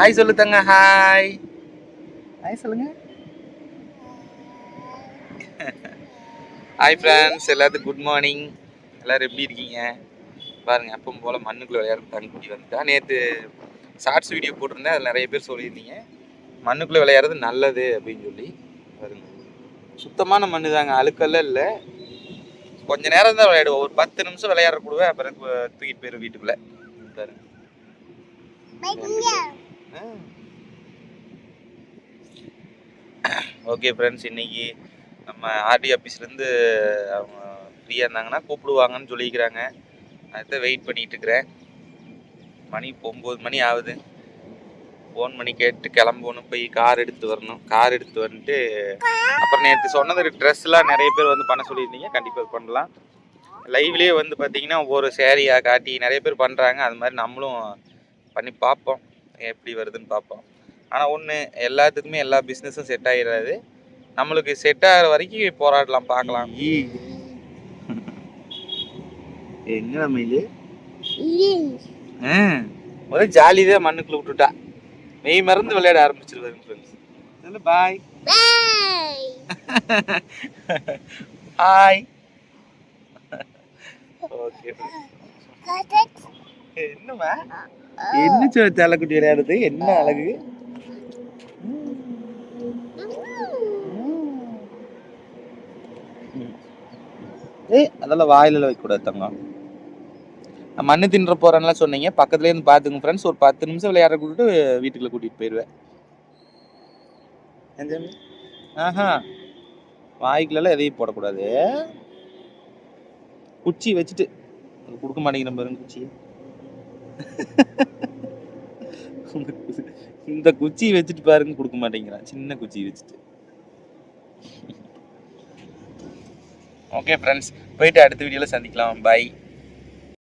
Hi சொல்லு தங்க hi hi சொல்லுங்க. ஹாய் ஃப்ரெண்ட்ஸ் எல்லாத்துக்கும் குட் மார்னிங் எல்லாரும் எப்படி இருக்கீங்க? பாருங்க அப்பவும் போல் மண்ணுக்குள்ள விளையாட தங்கக்குட்டி வந்துட்டா. நேற்று ஷார்ட்ஸ் வீடியோ போட்டிருந்தேன். அதில் நிறைய பேர் சொல்லியிருந்தீங்க. மண்ணுக்குள்ளே விளையாடுறது நல்லது அப்படின்னு சொல்லி. பாருங்க. சுத்தமான மண்ணு தாங்க அழுக்கெல்லாம் இல்லை. கொஞ்ச நேரம் தான் விளையாடுவோம். ஒரு பத்து நிமிஷம் விளையாட கூடுவேன் அப்புறம் தூக்கிட்டு போயிடும் வீட்டுக்குள்ளே. பாருங்க. ஓகே ஃப்ரெண்ட்ஸ் இன்னைக்கு நம்ம ஆர்டி ஆஃபீஸ்லேருந்து அவங்க ஃப்ரீயாக இருந்தாங்கன்னா கூப்பிடுவாங்கன்னு சொல்லிக்கிறாங்க அதுதான் வெயிட் பண்ணிட்டுருக்குறேன் மணி ஒம்பது மணி ஆகுது. ஃபோன் பண்ணி கேட்டு கிளம்பணும் போய் கார் எடுத்து வரணும். கார் எடுத்து வந்துட்டு அப்புறம் நேற்று சொன்னது ட்ரெஸ்லாம் நிறைய பேர் வந்து பண்ண சொல்லியிருந்தீங்க. கண்டிப்பாக பண்ணலாம். லைவ்லேயே வந்து பார்த்தீங்கன்னா ஒவ்வொரு சேரீயாக காட்டி நிறைய பேர் பண்ணுறாங்க அது மாதிரி நம்மளும் பண்ணி பார்ப்போம். எப்படி வருதுன்னு பார்ப்போம். ஆனால் ஒன்று எல்லாத்துக்குமே எல்லா பிஸ்னஸும் செட் ஆகிடாது நம்மளுக்கு செட் ஆகிற வரைக்கும் போராடலாம் பார்க்கலாம். எங்க மயில் ஒரே ஜாலி தான் மண்ணுக்குள்ள விட்டுட்டா. மெய் மறந்து விளையாட ஆரம்பிச்சிருவாங்க ஃப்ரெண்ட்ஸ் பாய் ஹாய் ஓகே என்னம்மா? என்ன சொல்ல தலைக்குட்டி விளையாடுது? என்ன அழகு? ஏய் அதெல்லாம் வாயில வைக்க கூடாது தங்கம் மண்ணு தின்ற போறேன்லாம் சொன்னீங்க. பக்கத்துல இருந்து பாத்துங்க ஃப்ரெண்ட்ஸ் ஒரு பத்து நிமிஷம் விளையாட கூட்டிட்டு வீட்டுக்குள்ள கூட்டிட்டு போயிடுவேன்? ஆஹா. வாய்க்குள்ள எதையும் போடக்கூடாது. குச்சி வச்சுட்டு கொடுக்க மாட்டேங்கிற பாருங்க குச்சி இந்த குச்சி வச்சுட்டு பாருங்க கொடுக்க மாட்டேங்கிறான். சின்ன குச்சி வச்சுட்டு. ஓகே ஃப்ரெண்ட்ஸ் போயிட்டு அடுத்த வீடியோவில் சந்திக்கலாம். பை